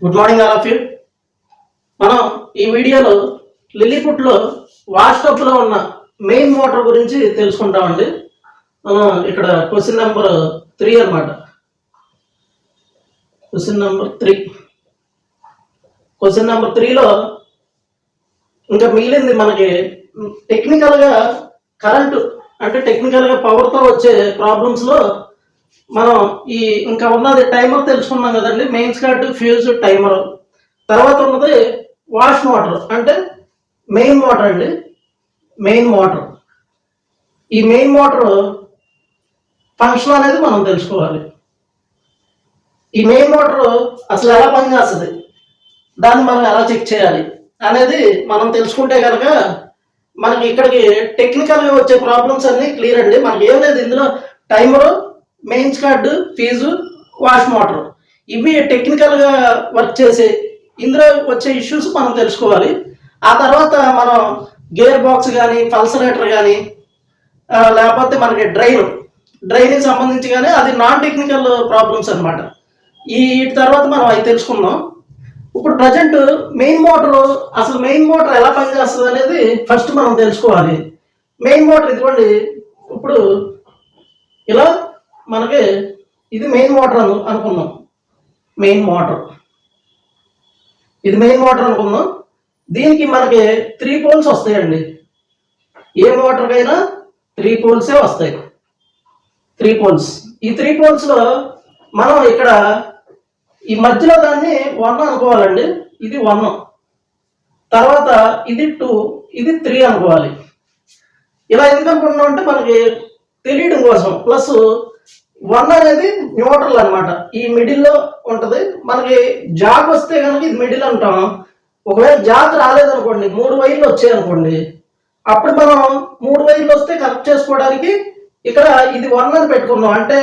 Good morning all of you మనం ఈ వీడియోలో లిలీపుట్లో వాష్ ఉన్న మెయిన్ మోటార్ గురించి తెలుసుకుంటామండి. మనం ఇక్కడ క్వశ్చన్ నెంబర్ త్రీ అనమాట question number three question number త్రీలో ఇంకా మిగిలింది మనకి టెక్నికల్గా కరెంటు అంటే టెక్నికల్గా పవర్తో వచ్చే ప్రాబ్లమ్స్లో మనం ఈ ఇంకా ఉన్నది టైమర్ తెలుసుకున్నాం కదండి మెయిన్ స్లాట్ ఫ్యూజ్ టైమర్ తర్వాత ఉన్నది వాష్ మోటార్ అంటే మెయిన్ మోటార్ అండి మెయిన్ మోటార్ ఈ మెయిన్ మోటార్ ఫంక్షన్ అనేది మనం తెలుసుకోవాలి. ఈ మెయిన్ మోటార్ అసలు ఎలా పనిచేస్తుంది? దాన్ని మనం ఎలా చెక్ చేయాలి? అనేది మనం తెలుసుకుంటే కనుక మనకి ఇక్కడికి టెక్నికల్గా వచ్చే ప్రాబ్లమ్స్ అన్ని క్లియర్ అండి. మనకి ఏం లేదు ఇందులో timer mains cord fuse wash motor. ఇవి టెక్నికల్గా వర్క్ చేసే ఇందులో వచ్చే ఇష్యూస్ మనం తెలుసుకోవాలి. ఆ తర్వాత మనం గేర్ బాక్స్ కానీ పల్సరేటర్ కానీ లేకపోతే మనకి డ్రైన్. డ్రైన్కి సంబంధించి కానీ అది నాన్ టెక్నికల్ ప్రాబ్లమ్స్ అన్నమాట. ఈ వీటి తర్వాత మనం అవి తెలుసుకుందాం. ఇప్పుడు ప్రజెంట్ మెయిన్ మోటార్ అసలు మెయిన్ మోటార్ ఎలా పనిచేస్తుంది అనేది ఫస్ట్ మనం తెలుసుకోవాలి. మెయిన్ మోటార్ ఇదిగోండి. ఇప్పుడు ఇలా మనకి ఇది మెయిన్ మోటార్ అను అనుకున్నాం. మెయిన్ మోటార్ ఇది మెయిన్ మోటార్ అనుకుందాం దీనికి మనకి త్రీ పోల్స్ వస్తాయండి. ఏ మోటార్కైనా త్రీ పోల్సే వస్తాయి. త్రీ పోల్స్ ఈ త్రీ పోల్స్లో మనం ఇక్కడ ఈ మధ్యలో దాన్ని వన్ అనుకోవాలండి. ఇది వన్ తర్వాత ఇది టూ ఇది త్రీ అనుకోవాలి. ఇలా ఎందుకు అనుకుంటున్నాం అంటే మనకి తెలియడం కోసం. ప్లస్ వన్ అనేది న్యూట్రల్ అన్నమాట. ఈ మిడిల్లో ఉంటుంది. మనకి జాబ్ వస్తే కనుక ఇది మిడిల్ అంటాం. ఒకవేళ జాబ్ రాలేదనుకోండి మూడు వైర్లు వచ్చాయి అనుకోండి అప్పుడు మనం మూడు వైర్లు వస్తే కనెక్ట్ చేసుకోవడానికి ఇక్కడ ఇది వన్ అని పెట్టుకున్నాం. అంటే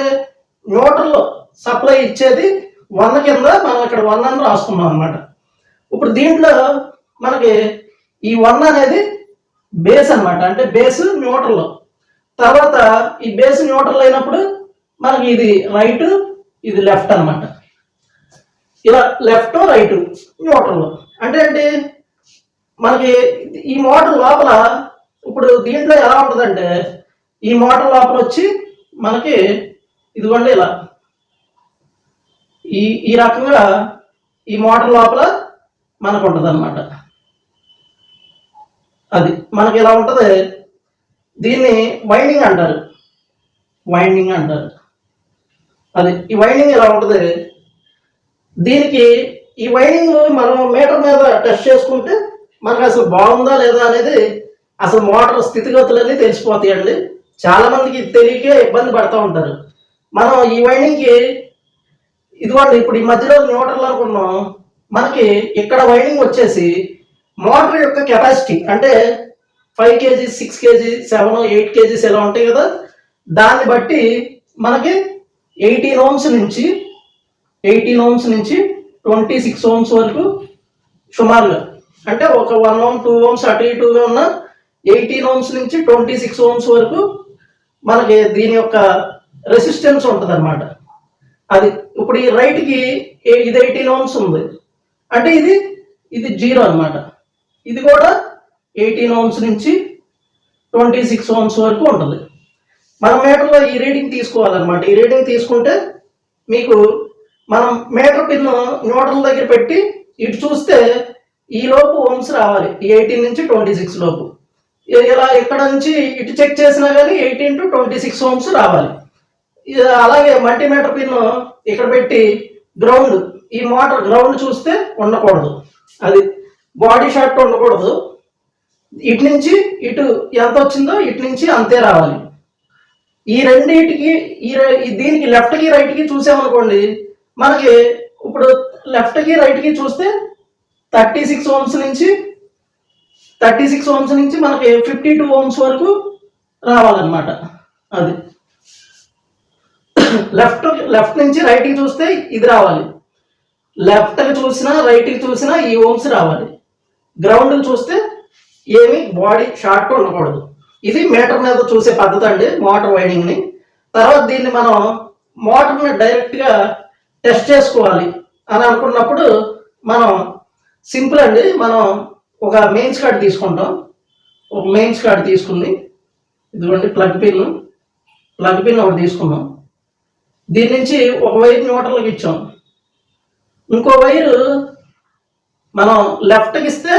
న్యూట్రల్ సప్లై ఇచ్చేది వన్ కింద మనం ఇక్కడ వన్ అని రాసుకున్నాం అనమాట ఇప్పుడు దీంట్లో మనకి ఈ వన్ అనేది బేస్ అన్నమాట. అంటే బేస్ న్యూట్రల్. తర్వాత ఈ బేస్ న్యూట్రల్ అయినప్పుడు మనకి ఇది రైట్ ఇది లెఫ్ట్ అన్నమాట. ఇలా లెఫ్ట్ రైట్ న్యూట్రల్ అంటే ఏంటి? మనకి ఈ మోటార్ లోపల ఇప్పుడు దీంట్లో ఎలా ఉంటుందంటే ఈ మోటార్ లోపల వచ్చి మనకి ఇదిగోండి ఇలా. ఈ ఈ రకంగా ఈ మోటార్ లోపల మనకు ఉంటుంది అనమాట అది మనకి ఇలా ఉంటుంది? దీన్ని వైండింగ్ అంటారు. వైండింగ్ అంటారు. అది ఈ వైండింగ్ ఇలా ఉంటుంది? దీనికి ఈ వైండింగ్ మనం మీటర్ మీద టెస్ట్ చేసుకుంటే మనకు అసలు బాగుందా లేదా అనేది అసలు మోటార్ స్థితిగతులన్నీ తెలిసిపోతాయండి చాలా మందికి తెలియక ఇబ్బంది పడుతూ ఉంటారు. మనం ఈ వైండింగ్కి ఇదిగోండి ఇప్పుడు ఈ మధ్యలో న్యూట్రల్ అనుకున్నాం మనకి ఇక్కడ వైండింగ్ వచ్చేసి మోటార్ యొక్క కెపాసిటీ అంటే five KG six KG seven eight KGs ఎలా ఉంటాయి కదా. దాన్ని బట్టి మనకి ఎయిటీన్ ఓమ్స్ నుంచి ఎయిటీన్ ఓమ్స్ నుంచి ట్వంటీ సిక్స్ ఓమ్స్ వరకు సుమారుగా. అంటే ఒక వన్ ఓమ్ టూ ఓమ్స్ అటు ఇటుగా ఉన్న ఎయిటీన్ ఓమ్స్ నుంచి ట్వంటీ సిక్స్ ఓమ్స్ వరకు మనకి దీని యొక్క రెసిస్టెన్స్ ఉంటుంది అనమాట అది ఇప్పుడు ఈ రైట్కి ఇది ఎయిటీన్ ఓమ్స్ ఉంది. అంటే ఇది ఇది జీరో అన్నమాట. ఇది కూడా ఎయిటీన్ ఓమ్స్ నుంచి ట్వంటీ సిక్స్ ఓమ్స్ వరకు ఉంటుంది. మన మీటర్లో ఈ రీడింగ్ తీసుకోవాలన్నమాట. ఈ రీడింగ్ తీసుకుంటే మీకు మనం మీటర్ పిన్ న్యూట్రల్ దగ్గర పెట్టి ఇటు చూస్తే ఈ లోపు ఓమ్స్ రావాలి. ఈ ఎయిటీన్ నుంచి ట్వంటీ సిక్స్ లోపు ఇలా ఇక్కడ నుంచి ఇటు చెక్ చేసినా కానీ eighteen to twenty six ohms రావాలి అలాగే మల్టీమీటర్ పిన్ ఇక్కడ పెట్టి గ్రౌండ్ ఈ మోటార్ గ్రౌండ్ చూస్తే ఉండకూడదు. అది బాడీ షార్ట్ ఉండకూడదు. ఇటు నుంచి ఇటు ఎంత వచ్చిందో ఇటు నుంచి అంతే రావాలి. ఈ రెండింటికి ఈ దీనికి లెఫ్ట్కి రైట్కి చూసామనుకోండి మనకి ఇప్పుడు లెఫ్ట్కి రైట్కి చూస్తే థర్టీ సిక్స్ ఓమ్స్ నుంచి థర్టీ సిక్స్ ఓమ్స్ నుంచి మనకి ఫిఫ్టీ టూ ఓమ్స్ వరకు రావాలన్నమాట. అది. లెఫ్ట్ లెఫ్ట్ నుంచి రైట్కి చూస్తే ఇది రావాలి. లెఫ్ట్కి చూసినా రైట్కి చూసినా ఈ ఓమ్స్ రావాలి. గ్రౌండ్ చూస్తే ఏమి బాడీ షార్ట్ ఉండకూడదు. ఇది మీటర్ మీద చూసే పద్ధతి అండి మోటార్ వైడింగ్ని తర్వాత దీన్ని మనం మోటార్ని డైరెక్ట్గా టెస్ట్ చేసుకోవాలి అని అనుకున్నప్పుడు మనం సింపుల్ అండి మనం ఒక మెయిన్స్ కార్డ్ తీసుకుంటాం. ఒక మెయిన్స్ కార్డ్ తీసుకుని ఇదిగోండి ప్లగ్ పిన్ ప్లగ్ పిన్ ఒకటి తీసుకున్నాం దీని నుంచి ఒక వైర్ న్యూట్రల్కి ఇచ్చాం. ఇంకో వైరు మనం లెఫ్ట్కి ఇస్తే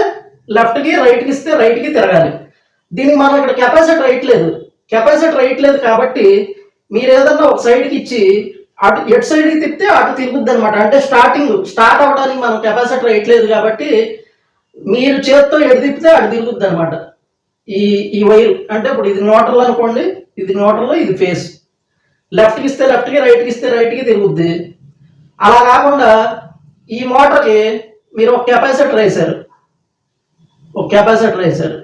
లెఫ్ట్కి రైట్కి ఇస్తే రైట్కి తిరగాలి. దీనికి మనం ఇక్కడ కెపాసిటీ రైట్ లేదు. కెపాసిటర్ రైట్ లేదు కాబట్టి మీరు ఏదన్నా ఒక సైడ్కి ఇచ్చి అటు ఎటు సైడ్కి తిప్పితే అటు తిరుగుద్ది అనమాట అంటే స్టార్టింగ్ స్టార్ట్ అవ్వడానికి మనం కెపాసిటీ రైట్ లేదు కాబట్టి మీరు చేత్తో ఎటు తిప్పితే అటు తిరుగుద్ది అనమాట ఈ ఈ వైర్. అంటే ఇప్పుడు ఇది న్యూట్రల్ అనుకోండి ఇది న్యూట్రల్ ఇది ఫేస్ లెఫ్ట్కి ఇస్తే లెఫ్ట్కి రైట్కి ఇస్తే రైట్కి తిరుగుద్ది. అలా కాకుండా ఈ మోటార్కి మీరు ఒక కెపాసిటర్ వేశారు. ఒక కెపాసిటర్ వేశారు.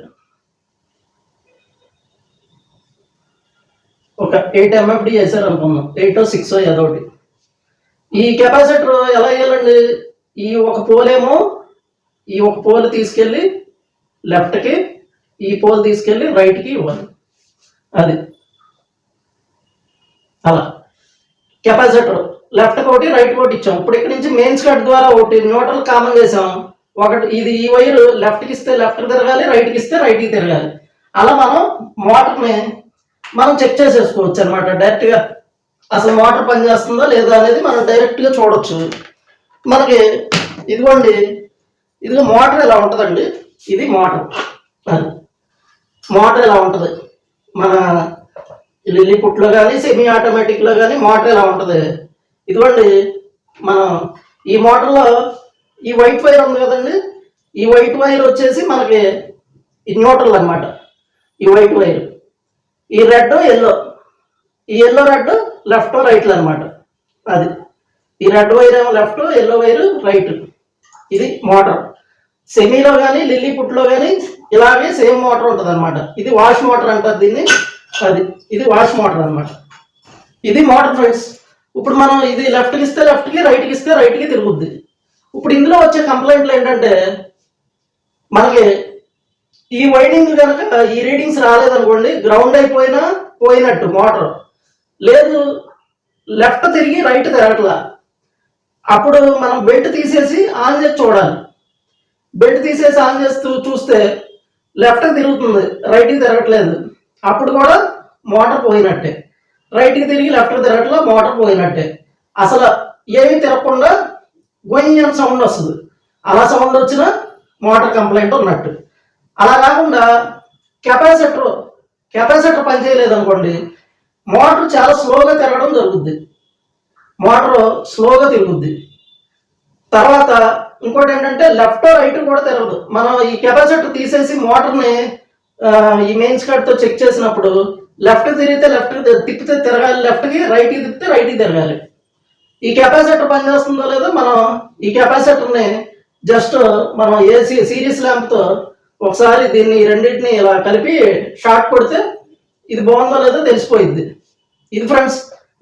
ఒక ఎయిట్ ఎంఎఫ్డి చేశారు అనుకున్నాం ఎయిట్ సిక్స్ ఏదో ఒకటి. ఈ కెపాసిటర్ ఎలా వేయాలండి? ఈ ఒక పోలేమో ఈ ఒక పోల్ తీసుకెళ్ళి లెఫ్ట్కి ఈ పోల్ తీసుకెళ్ళి రైట్కి ఇవ్వాలి. అది. అలా. కెపాసిటర్ లెఫ్ట్ ఒకటి రైట్ ఒకటి ఇచ్చాం. ఇప్పుడు ఇక్కడ నుంచి మెయిన్స్ కట్ ద్వారా ఒకటి న్యూట్రల్ కామన్ చేసాం ఒకటి ఇది ఈ వైర్ లెఫ్ట్కి ఇస్తే లెఫ్ట్కి తిరగాలి రైట్కి ఇస్తే రైట్కి తిరగాలి. అలా మనం మోటార్ని మనం చెక్ చేసేసుకోవచ్చు అనమాట డైరెక్ట్గా అసలు మోటార్ పనిచేస్తుందా లేదా అనేది మనం డైరెక్ట్గా చూడొచ్చు. మనకి ఇదిగోండి ఇదిగో మోటార్ ఇలా ఉంటుందండి? ఇది మోటార్ మోటార్ ఇలా ఉంటుంది? మన లిల్లీపుట్లో కానీ సెమీ ఆటోమేటిక్లో కానీ మోటార్ ఇలా ఉంటుంది? ఇదిగోండి మనం ఈ మోటార్లో ఈ వైట్ వైర్ ఉంది కదండి? ఈ వైట్ వైర్ వచ్చేసి మనకి ఈ న్యూట్రల్ అన్నమాట. ఈ వైట్ వైర్ ఈ రెడ్ ఎల్లో ఈ ఎల్లో రెడ్ లెఫ్ట్ రైట్లు అనమాట అది. ఈ రెడ్ వైర్ ఏమో లెఫ్ట్ ఎల్లో వైర్ రైట్ ఇది మోటార్. సెమీలో కానీ లిల్లీ పుట్లో కానీ ఇలాగే సేమ్ మోటార్ ఉంటుంది అనమాట ఇది వాష్ మోటార్ అంటారు దీన్ని. అది. ఇది వాష్ మోటార్ అన్నమాట. ఇది మోటార్ ఫ్రెండ్స్. ఇప్పుడు మనం ఇది లెఫ్ట్కి ఇస్తే లెఫ్ట్కి రైట్కి ఇస్తే రైట్కి తిరుగుద్ది. ఇప్పుడు ఇందులో వచ్చే కంప్లైంట్లు ఏంటంటే మనకి ఈ వైడింగ్ కనుక ఈ రీడింగ్స్ రాలేదనుకోండి గ్రౌండ్ అయిపోయినా పోయినట్టు మోటార్. లేదు లెఫ్ట్ తిరిగి రైట్ తిరగట్లా. అప్పుడు మనం బెల్ట్ తీసేసి ఆన్ చేసి చూడాలి. బెల్ట్ తీసేసి ఆన్ చేస్తూ చూస్తే లెఫ్ట్ తిరుగుతుంది రైట్కి తిరగట్లేదు. అప్పుడు కూడా మోటార్ పోయినట్టే. రైట్కి తిరిగి లెఫ్ట్ తిరగట్లా మోటార్ పోయినట్టే. అసలు ఏమీ తిరగకుండా గొయ్యం సౌండ్ వస్తుంది. అలా సౌండ్ వచ్చినా మోటార్ కంప్లైంట్ ఉన్నట్టు. అలా కాకుండా కెపాసిటర్ కెపాసిటర్ పనిచేయలేదు అనుకోండి మోటార్ చాలా స్లోగా తిరగడం జరుగుద్ది. మోటార్ స్లోగా తిరుగుద్ది. తర్వాత ఇంకోటి ఏంటంటే లెఫ్ట్ రైట్ కూడా తిరగదు. మనం ఈ కెపాసిటర్ తీసేసి మోటార్ని ఈ మెయిన్స్ కార్డ్తో చెక్ చేసినప్పుడు లెఫ్ట్ తిరిగితే లెఫ్ట్ తిప్పితే తిరగాలి లెఫ్ట్కి రైట్కి తిప్పితే రైట్కి తిరగాలి. ఈ కెపాసిటర్ పనిచేస్తుందో లేదో మనం ఈ కెపాసిటర్ని జస్ట్ మనం ఏసీ సిరీస్ ల్యాంప్తో ఒకసారి దీన్ని రెండింటిని ఇలా కలిపి షార్ట్ కొడితే ఇది బాగుందో లేదో తెలిసిపోయింది ఇది ఫ్రెండ్స్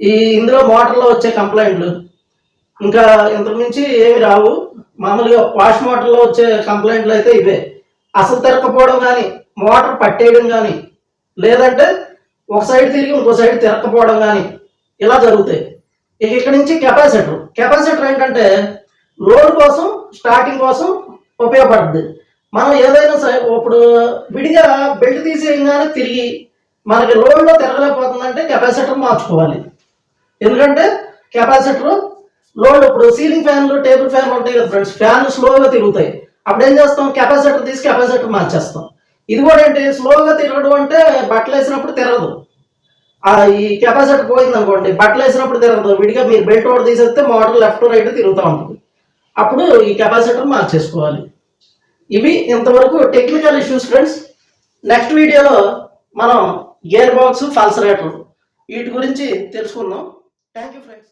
ఈ ఇందులో మోటార్లో వచ్చే కంప్లైంట్లు. ఇంకా ఇంతకుమించి ఏమి రావు. మామూలుగా వాష్ మోటార్లో వచ్చే కంప్లైంట్లు అయితే ఇవే. అసలు తిరగకపోవడం కానీ మోటార్ పట్టేయడం కానీ లేదంటే ఒక సైడ్ తిరిగి ఇంకో సైడ్ తిరగకపోవడం కానీ ఇలా జరుగుతాయి. ఇక ఇక్కడ నుంచి కెపాసిటర్. కెపాసిటర్ ఏంటంటే లోడ్ కోసం స్టార్టింగ్ కోసం ఉపయోగపడుతుంది మనం ఏదైనా సరే ఇప్పుడు విడిగా బెల్ట్ తీసేయగానే తిరిగి మనకి లోడ్లో తిరగలేకపోతుందంటే కెపాసిటర్ మార్చుకోవాలి. ఎందుకంటే కెపాసిటర్ లోడ్ ఇప్పుడు సీలింగ్ ఫ్యాన్లు టేబుల్ ఫ్యాన్లు ఉంటాయి కదా ఫ్రెండ్స్ ఫ్యాన్లు స్లోగా తిరుగుతాయి. అప్పుడు ఏం చేస్తాం? కెపాసిటర్ తీసి కెపాసిటర్ మార్చేస్తాం. ఇది కూడా ఏంటి? స్లోగా తిరగడం అంటే బట్టలు వేసినప్పుడు తిరగదు. ఈ కెపాసిటర్ పోయింది అనుకోండి బట్టలు వేసినప్పుడు తిరగదు. విడిగా మీరు బెల్ట్ ఒకటి తీసేస్తే మోటార్ లెఫ్ట్ రైట్ తిరుగుతూ ఉంటుంది అప్పుడు ఈ కెపాసిటర్ మార్చేసుకోవాలి. ఇవి ఇంతవరకు టెక్నికల్ ఇష్యూస్ ఫ్రెండ్స్ నెక్స్ట్ వీడియోలో మనం గేర్ బాక్స్ ఫాల్సరేటర్ వీటి గురించి తెలుసుకుందాం. Thank you friends